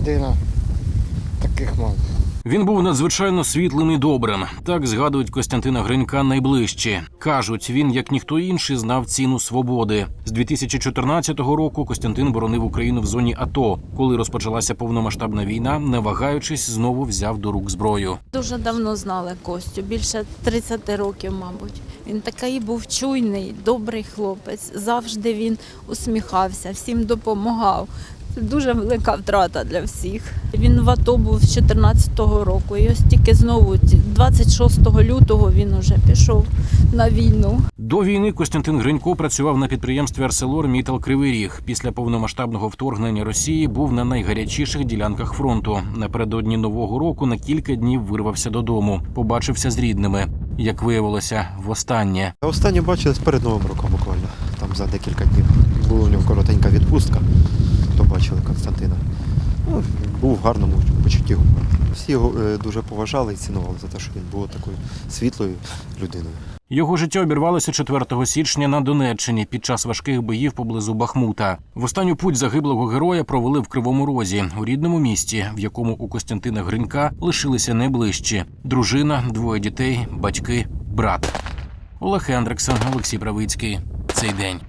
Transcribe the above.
людина. Таких мало. Він був надзвичайно світлим і добрим. Так згадують Костянтина Гринька найближчі. Кажуть, він, як ніхто інший, знав ціну свободи. З 2014 року Костянтин боронив Україну в зоні АТО. Коли розпочалася повномасштабна війна, не вагаючись, знову взяв до рук зброю. Дуже давно знали Костю, більше 30 років, мабуть. Він такий був чуйний, добрий хлопець. Завжди він усміхався, всім допомагав. Це дуже велика втрата для всіх. Він в АТО був з 14-го року. І ось тільки знову, ці- 26 лютого, він уже пішов на війну. До війни Костянтин Гринько працював на підприємстві Арселор Мітал Кривий Ріг. Після повномасштабного вторгнення Росії був на найгарячіших ділянках фронту. Напередодні нового року на кілька днів вирвався додому. Побачився з рідними. Як виявилося, востаннє. Останнє бачились перед Новим роком буквально, там за декілька днів. Була у нього коротенька відпустка, то бачили Константина. Ну, був в гарному почутті гумору. Всі його е, дуже поважали і цінували за те, що він був такою світлою людиною. Його життя обірвалося 4 січня на Донеччині під час важких боїв поблизу Бахмута. В останню путь загиблого героя провели в Кривому Розі у рідному місті, в якому у Костянтина Гринька лишилися найближчі: дружина, двоє дітей, батьки, брат. Олег Хендриксон, Олексій Правицький. Цей день.